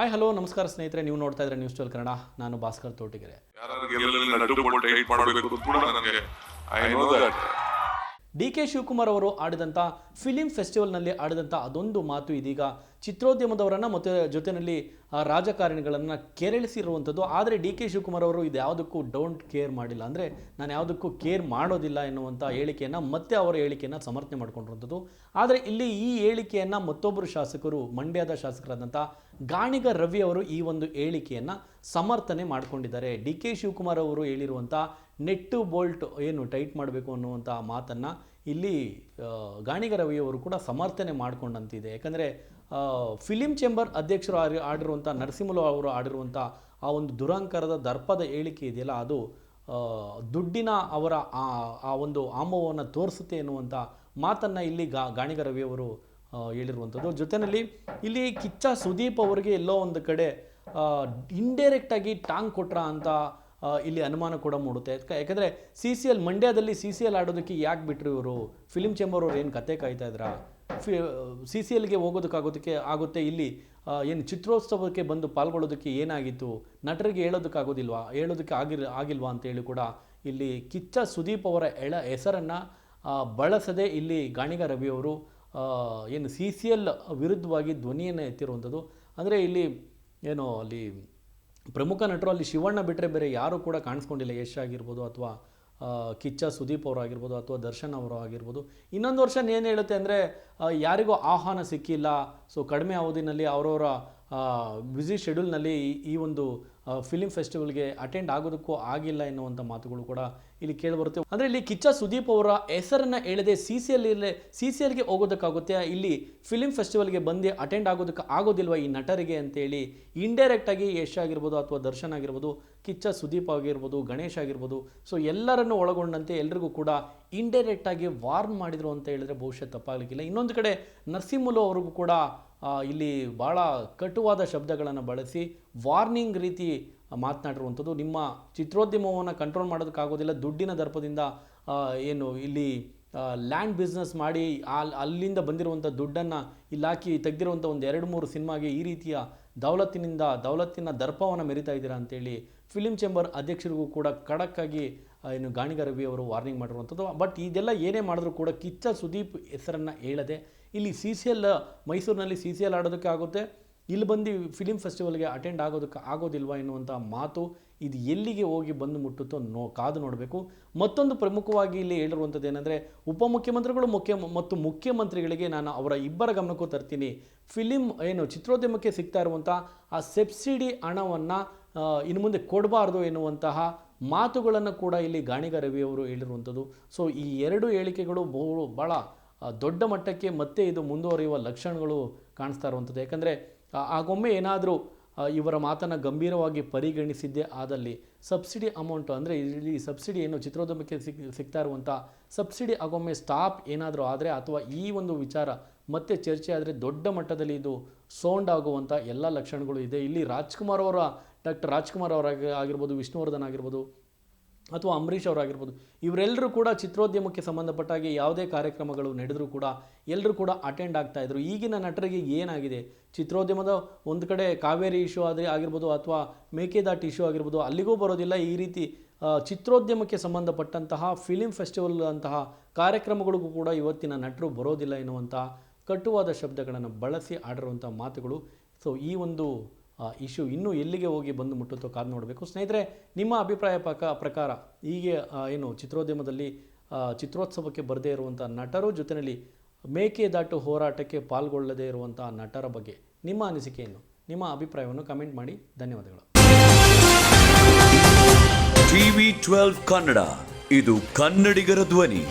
Hi hello ನಮಸ್ಕಾರ ಸ್ನೇಹಿತರೆ ನೀವು ನೋಡ್ತಾ ಇದ್ರೆ ನ್ಯೂಸ್ ಟ್ವೆಲ್ ಕನ್ನಡ. ನಾನು ಭಾಸ್ಕರ್ ತೋಟಿಗೆರೆ. ಯಾರು ಗೆಲ್ಲಲಿ ನಟ್ಟು ಬೋಲ್ಟ್ ಟೈಟ್ ಮಾಡಬೇಕು ಅಂತ ಕೂಡ ನನಗೆ I know that D K Shivakumar ಅವರು ಆಡಿದಂಥ ಫಿಲಿಂ ಫೆಸ್ಟಿವಲ್ನಲ್ಲಿ ಆಡಿದಂಥ ಅದೊಂದು ಮಾತು ಇದೀಗ. ಚಿತ್ರೋದ್ಯಮದವರನ್ನು ಮತ್ತು ಜೊತೆಯಲ್ಲಿ ರಾಜಕಾರಣಿಗಳನ್ನು ಕೆರಳಿಸಿರುವಂಥದ್ದು. ಆದರೆ ಡಿ ಕೆ ಶಿವಕುಮಾರ್ ಅವರು ಇದು ಯಾವುದಕ್ಕೂ ಡೋಂಟ್ ಕೇರ್ ಮಾಡಿಲ್ಲ. ಅಂದರೆ ನಾನು ಯಾವುದಕ್ಕೂ ಕೇರ್ ಮಾಡೋದಿಲ್ಲ ಎನ್ನುವಂಥ ಹೇಳಿಕೆಯನ್ನು ಮತ್ತೆ ಅವರ ಹೇಳಿಕೆಯನ್ನು ಸಮರ್ಥನೆ ಮಾಡಿಕೊಂಡಿರುವಂಥದ್ದು. ಆದರೆ ಇಲ್ಲಿ ಈ ಹೇಳಿಕೆಯನ್ನು ಮತ್ತೊಬ್ಬರು ಶಾಸಕರು, ಮಂಡ್ಯದ ಶಾಸಕರಾದಂಥ ಗಾಣಿಗ ರವಿ ಅವರು ಈ ಒಂದು ಹೇಳಿಕೆಯನ್ನು ಸಮರ್ಥನೆ ಮಾಡಿಕೊಂಡಿದ್ದಾರೆ. ಡಿ ಕೆ ಶಿವಕುಮಾರ್ ಅವರು ಹೇಳಿರುವಂಥ ನೆಟ್ಟು ಬೋಲ್ಟ್ ಏನು ಟೈಟ್ ಮಾಡಬೇಕು ಅನ್ನುವಂಥ ಮಾತನ್ನು ಇಲ್ಲಿ ಗಾಣಿಗ ರವಿಯವರು ಕೂಡ ಸಮರ್ಥನೆ ಮಾಡಿಕೊಂಡಂತಿದೆ. ಯಾಕಂದರೆ ಫಿಲಿಂ ಚೇಂಬರ್ ಅಧ್ಯಕ್ಷರು ಆಡಿರುವಂಥ ನರಸಿಂಹಲು ಅವರು ಆಡಿರುವಂಥ ಆ ಒಂದು ದುರಂಕರದ ದರ್ಪದ ಹೇಳಿಕೆ ಇದೆಯಲ್ಲ, ಅದು ದುಡ್ಡಿನ ಅವರ ಆ ಆ ಒಂದು ಆಮೋವನ್ನು ತೋರಿಸುತ್ತೆ ಎನ್ನುವಂಥ ಮಾತನ್ನು ಇಲ್ಲಿ ಗಾ ಗಾಣಿಗ ರವಿಯವರು ಹೇಳಿರುವಂಥದ್ದು. ಜೊತೆಯಲ್ಲಿ ಇಲ್ಲಿ ಕಿಚ್ಚ ಸುದೀಪ್ ಅವರಿಗೆ ಎಲ್ಲೋ ಒಂದು ಕಡೆ ಇಂಡೈರೆಕ್ಟಾಗಿ ಟಾಂಗ್ ಕೊಟ್ರ ಅಂತ ಇಲ್ಲಿ ಅನುಮಾನ ಕೂಡ ಮೂಡುತ್ತೆ. ಯಾಕ- ಯಾಕಂದರೆ ಸಿ ಸಿ ಎಲ್ ಮಂಡ್ಯದಲ್ಲಿ ಸಿ ಸಿ ಎಲ್ ಆಡೋದಕ್ಕೆ ಯಾಕೆ ಬಿಟ್ಟರು ಇವರು? ಫಿಲಿಮ್ ಚೇಂಬರ್ ಅವ್ರು ಏನು ಕತೆ ಕಾಯ್ತಾ ಇದ್ರಾ? ಫಿ ಸಿ ಸಿ ಎಲ್ಗೆ ಹೋಗೋದಕ್ಕಾಗೋದಕ್ಕೆ ಆಗುತ್ತೆ ಇಲ್ಲಿ ಏನು ಚಿತ್ರೋತ್ಸವಕ್ಕೆ ಬಂದು ಪಾಲ್ಗೊಳ್ಳೋದಕ್ಕೆ ಏನಾಗಿತ್ತು? ನಟರಿಗೆ ಹೇಳೋದಕ್ಕಾಗೋದಿಲ್ವಾ ಹೇಳೋದಕ್ಕೆ ಆಗಿರ್ ಆಗಿಲ್ವಾ ಅಂತೇಳಿ ಕೂಡ ಇಲ್ಲಿ ಕಿಚ್ಚ ಸುದೀಪ್ ಅವರ ಎಳ ಹೆಸರನ್ನು ಬಳಸದೆ ಇಲ್ಲಿ ಗಾಣಿಗ ರವಿಯವರು ಏನು ಸಿ ಸಿ ಎಲ್ ವಿರುದ್ಧವಾಗಿ ಧ್ವನಿಯನ್ನು ಎತ್ತಿರುವಂಥದ್ದು. ಅಂದರೆ ಇಲ್ಲಿ, ಏನು ಅಲ್ಲಿ ಪ್ರಮುಖ ನಟರು ಅಲ್ಲಿ ಶಿವಣ್ಣ ಬಿಟ್ಟರೆ ಬೇರೆ ಯಾರೂ ಕೂಡ ಕಾಣಿಸ್ಕೊಂಡಿಲ್ಲ. ಯಶ್ ಆಗಿರ್ಬೋದು ಅಥವಾ ಕಿಚ್ಚ ಸುದೀಪ್ ಅವರು ಆಗಿರ್ಬೋದು ಅಥವಾ ದರ್ಶನ್ ಅವರು ಆಗಿರ್ಬೋದು. ಇನ್ನೊಂದು ವರ್ಷ ಏನು ಹೇಳುತ್ತೆ ಅಂದರೆ ಯಾರಿಗೂ ಆಹ್ವಾನ ಸಿಕ್ಕಿಲ್ಲ. ಸೊ ಕಡಿಮೆ ಅವಧಿನಲ್ಲಿ ಅವರವರ ಬ್ಯುಸಿ ಶೆಡ್ಯೂಲ್ನಲ್ಲಿ ಈ- ಒಂದು ಫಿಲಿಂ ಫೆಸ್ಟಿವಲ್ಗೆ ಅಟೆಂಡ್ ಆಗೋದಕ್ಕೂ ಆಗಿಲ್ಲ ಎನ್ನುವಂಥ ಮಾತುಗಳು ಕೂಡ ಇಲ್ಲಿ ಕೇಳಿಬರುತ್ತೆ ಅಂದರೆ ಇಲ್ಲಿ ಕಿಚ್ಚ ಸುದೀಪ್ ಅವರ ಹೆಸರನ್ನು ಹೇಳದೆ C C L C C ಎಲ್ಗೆ ಹೋಗೋದಕ್ಕಾಗುತ್ತೆ. ಇಲ್ಲಿ ಫಿಲಿಮ್ ಫೆಸ್ಟಿವಲ್ಗೆ ಬಂದು ಅಟೆಂಡ್ ಆಗೋದಕ್ಕೆ ಆಗೋದಿಲ್ವ ಈ ನಟರಿಗೆ ಅಂತೇಳಿ ಇಂಡೈರೆಕ್ಟಾಗಿ ಯಶ್ ಆಗಿರ್ಬೋದು ಅಥವಾ ದರ್ಶನ್ ಆಗಿರ್ಬೋದು, ಕಿಚ್ಚ ಸುದೀಪ್ ಆಗಿರ್ಬೋದು, ಗಣೇಶ್ ಆಗಿರ್ಬೋದು. ಸೊ ಎಲ್ಲರನ್ನು ಒಳಗೊಂಡಂತೆ ಎಲ್ರಿಗೂ ಕೂಡ ಇಂಡೈರೆಕ್ಟಾಗಿ ವಾರ್ನ್ ಮಾಡಿದರು ಅಂತ ಹೇಳಿದ್ರೆ ಬಹುಶಃ ತಪ್ಪಾಗಲಿಕ್ಕಿಲ್ಲ. ಇನ್ನೊಂದು ಕಡೆ ನರಸಿಂಹಲು ಅವ್ರಿಗೂ ಕೂಡ ಇಲ್ಲಿ ಭಾಳ ಕಟುವಾದ ಶಬ್ದಗಳನ್ನು ಬಳಸಿ ವಾರ್ನಿಂಗ್ ರೀತಿ ಮಾತನಾಡಿರುವಂಥದ್ದು. ನಿಮ್ಮ ಚಿತ್ರೋದ್ಯಮವನ್ನು ಕಂಟ್ರೋಲ್ ಮಾಡೋದಕ್ಕಾಗೋದಿಲ್ಲ. ದುಡ್ಡಿನ ದರ್ಪದಿಂದ ಏನು ಇಲ್ಲಿ ಲ್ಯಾಂಡ್ ಬಿಸ್ನೆಸ್ ಮಾಡಿ ಅಲ್ಲಿ ಅಲ್ಲಿಂದ ಬಂದಿರುವಂಥ ದುಡ್ಡನ್ನು ಇಲ್ಲಾಕಿ ತೆಗ್ದಿರುವಂಥ ಒಂದು ಎರಡು ಮೂರು ಸಿನಿಮಾಗೆ ಈ ರೀತಿಯ ದೌಲತ್ತಿನಿಂದ, ದೌಲತ್ತಿನ ದರ್ಪವನ್ನು ಮೆರಿತಾ ಇದ್ದೀರಾ ಅಂತೇಳಿ ಫಿಲಿಂ ಚೇಂಬರ್ ಅಧ್ಯಕ್ಷರಿಗೂ ಕೂಡ ಖಡಕ್ಕಾಗಿ ಏನು ಗಾಣಿಗ ರವಿ ಅವರು ವಾರ್ನಿಂಗ್ ಮಾಡಿರುವಂಥದ್ದು. ಬಟ್ ಇದೆಲ್ಲ ಏನೇ ಮಾಡಿದ್ರು ಕೂಡ ಕಿಚ್ಚ ಸುದೀಪ್ ಹೆಸರನ್ನು ಹೇಳದೆ ಇಲ್ಲಿ ಸಿ ಸಿ ಎಲ್ ಮೈಸೂರಿನಲ್ಲಿ ಸಿ ಸಿ ಎಲ್ ಆಡೋದಕ್ಕೆ ಆಗುತ್ತೆ. ಇಲ್ಲಿ ಬಂದು ಫಿಲಿಮ್ ಫೆಸ್ಟಿವಲ್ಗೆ ಅಟೆಂಡ್ ಆಗೋದಕ್ಕೆ ಆಗೋದಿಲ್ವಾ ಎನ್ನುವಂಥ ಮಾತು ಇದು ಎಲ್ಲಿಗೆ ಹೋಗಿ ಬಂದು ಮುಟ್ಟುತ್ತೋ ನೋ, ಕಾದು ನೋಡಬೇಕು. ಮತ್ತೊಂದು ಪ್ರಮುಖವಾಗಿ ಇಲ್ಲಿ ಹೇಳಿರುವಂಥದ್ದು ಏನಂದರೆ, ಉಪಮುಖ್ಯಮಂತ್ರಿಗಳು ಮುಖ್ಯ, ಮತ್ತು ಮುಖ್ಯಮಂತ್ರಿಗಳಿಗೆ ನಾನು ಅವರ ಇಬ್ಬರ ಗಮನಕ್ಕೂ ತರ್ತೀನಿ. ಫಿಲಿಮ್ ಏನು, ಚಿತ್ರೋದ್ಯಮಕ್ಕೆ ಸಿಗ್ತಾ ಇರುವಂಥ ಆ ಸಬ್ಸಿಡಿ ಹಣವನ್ನು ಇನ್ನು ಮುಂದೆ ಕೊಡಬಾರ್ದು ಎನ್ನುವಂತಹ ಮಾತುಗಳನ್ನು ಕೂಡ ಇಲ್ಲಿ ಗಾಣಿಗ ರವಿಯವರು ಹೇಳಿರುವಂಥದ್ದು. ಸೊ ಈ ಎರಡು ಹೇಳಿಕೆಗಳು ಬಹು ಭಾಳ ದೊಡ್ಡ ಮಟ್ಟಕ್ಕೆ ಮತ್ತೆ ಇದು ಮುಂದುವರಿಯುವ ಲಕ್ಷಣಗಳು ಕಾಣಿಸ್ತಾ ಇರುವಂಥದ್ದು. ಯಾಕಂದರೆ ಆಗೊಮ್ಮೆ ಏನಾದರೂ ಇವರ ಮಾತನ್ನು ಗಂಭೀರವಾಗಿ ಪರಿಗಣಿಸಿದ್ದೇ ಆದಲ್ಲಿ ಸಬ್ಸಿಡಿ ಅಮೌಂಟು, ಅಂದರೆ ಇಲ್ಲಿ ಸಬ್ಸಿಡಿ ಏನು ಚಿತ್ರೋದ್ಯಮಕ್ಕೆ ಸಿಕ್, ಸಿಗ್ತಾ ಇರುವಂಥ ಸಬ್ಸಿಡಿ ಆಗೊಮ್ಮೆ ಸ್ಟಾಪ್ ಏನಾದರೂ ಆದರೆ ಅಥವಾ ಈ ಒಂದು ವಿಚಾರ ಮತ್ತೆ ಚರ್ಚೆ ಆದರೆ ದೊಡ್ಡ ಮಟ್ಟದಲ್ಲಿ ಇದು ಸೌಂಡ್ ಆಗುವಂಥ ಎಲ್ಲ ಲಕ್ಷಣಗಳು ಇದೆ. ಇಲ್ಲಿ ರಾಜ್ಕುಮಾರ್ ಅವರ, ಡಾಕ್ಟರ್ ರಾಜ್ಕುಮಾರ್ ಅವರಾಗಿ ಆಗಿರ್ಬೋದು, ವಿಷ್ಣುವರ್ಧನ್ ಆಗಿರ್ಬೋದು ಅಥವಾ ಅಂಬರೀಷ್ ಅವರಾಗಿರ್ಬೋದು ಇವರೆಲ್ಲರೂ ಕೂಡ ಚಿತ್ರೋದ್ಯಮಕ್ಕೆ ಸಂಬಂಧಪಟ್ಟಾಗಿ ಯಾವುದೇ ಕಾರ್ಯಕ್ರಮಗಳು ನಡೆದರೂ ಕೂಡ ಎಲ್ಲರೂ ಕೂಡ ಅಟೆಂಡ್ ಆಗ್ತಾ ಇದ್ರು. ಈಗಿನ ನಟರಿಗೆ ಏನಾಗಿದೆ? ಚಿತ್ರೋದ್ಯಮದ ಒಂದು ಕಡೆ ಕಾವೇರಿ ಇಶ್ಯೂ ಆದರೆ ಆಗಿರ್ಬೋದು ಅಥವಾ ಮೇಕೆದಾಟ್ ಇಶ್ಯೂ ಆಗಿರ್ಬೋದು, ಅಲ್ಲಿಗೂ ಬರೋದಿಲ್ಲ. ಈ ರೀತಿ ಚಿತ್ರೋದ್ಯಮಕ್ಕೆ ಸಂಬಂಧಪಟ್ಟಂತಹ ಫಿಲಿಂ ಫೆಸ್ಟಿವಲ್ ಅಂತಹ ಕಾರ್ಯಕ್ರಮಗಳಿಗೂ ಕೂಡ ಇವತ್ತಿನ ನಟರು ಬರೋದಿಲ್ಲ ಎನ್ನುವಂಥ ಕಟುವಾದ ಶಬ್ದಗಳನ್ನು ಬಳಸಿ ಆಡಿರುವಂಥ ಮಾತುಗಳು. ಸೊ ಈ ಒಂದು ಇಶ್ಯೂ ಇನ್ನೂ ಎಲ್ಲಿಗೆ ಹೋಗಿ ಬಂದು ಮುಟ್ಟುತ್ತೋ ಕಾದು ನೋಡಬೇಕು. ಸ್ನೇಹಿತರೆ, ನಿಮ್ಮ ಅಭಿಪ್ರಾಯ ಪಕ ಪ್ರಕಾರ ಹೀಗೆ ಏನು ಚಿತ್ರೋದ್ಯಮದಲ್ಲಿ ಚಿತ್ರೋತ್ಸವಕ್ಕೆ ಬರದೇ ಇರುವಂಥ ನಟರು ಜೊತೆಯಲ್ಲಿ ಮೇಕೆದಾಟು ಹೋರಾಟಕ್ಕೆ ಪಾಲ್ಗೊಳ್ಳದೇ ಇರುವಂಥ ನಟರ ಬಗ್ಗೆ ನಿಮ್ಮ ಅನಿಸಿಕೆಯನ್ನು ನಿಮ್ಮ ಅಭಿಪ್ರಾಯವನ್ನು ಕಮೆಂಟ್ ಮಾಡಿ. ಧನ್ಯವಾದಗಳು. ಟಿವಿ ಟ್ವೆಲ್ವ್ ಕನ್ನಡ, ಇದು ಕನ್ನಡಿಗರ ಧ್ವನಿ.